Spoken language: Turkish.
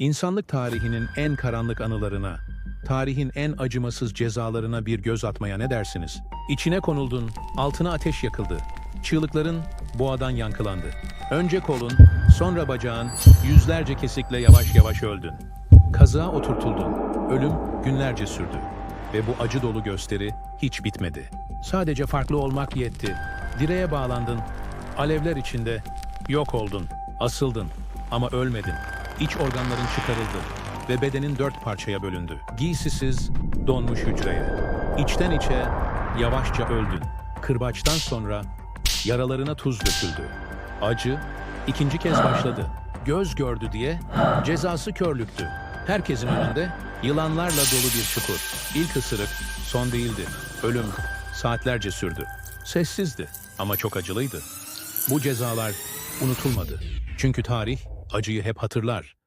İnsanlık tarihinin en karanlık anılarına, tarihin en acımasız cezalarına bir göz atmaya ne dersiniz? İçine konuldun, altına ateş yakıldı. Çığlıkların boğadan yankılandı. Önce kolun, sonra bacağın, yüzlerce kesikle yavaş yavaş öldün. Kazığa oturtuldun. Ölüm günlerce sürdü. Ve bu acı dolu gösteri hiç bitmedi. Sadece farklı olmak yetti. Direğe bağlandın. Alevler içinde yok oldun. Asıldın ama ölmedin. İç organların çıkarıldı ve bedenin dört parçaya bölündü. Giysisiz donmuş hücreye. İçten içe yavaşça öldün. Kırbaçtan sonra yaralarına tuz döküldü. Acı ikinci kez başladı. Göz gördü diye cezası körlüktü. Herkesin önünde yılanlarla dolu bir çukur. İlk ısırık son değildi. Ölüm saatlerce sürdü. Sessizdi ama çok acılıydı. Bu cezalar unutulmadı. Çünkü tarih acıyı hep hatırlar.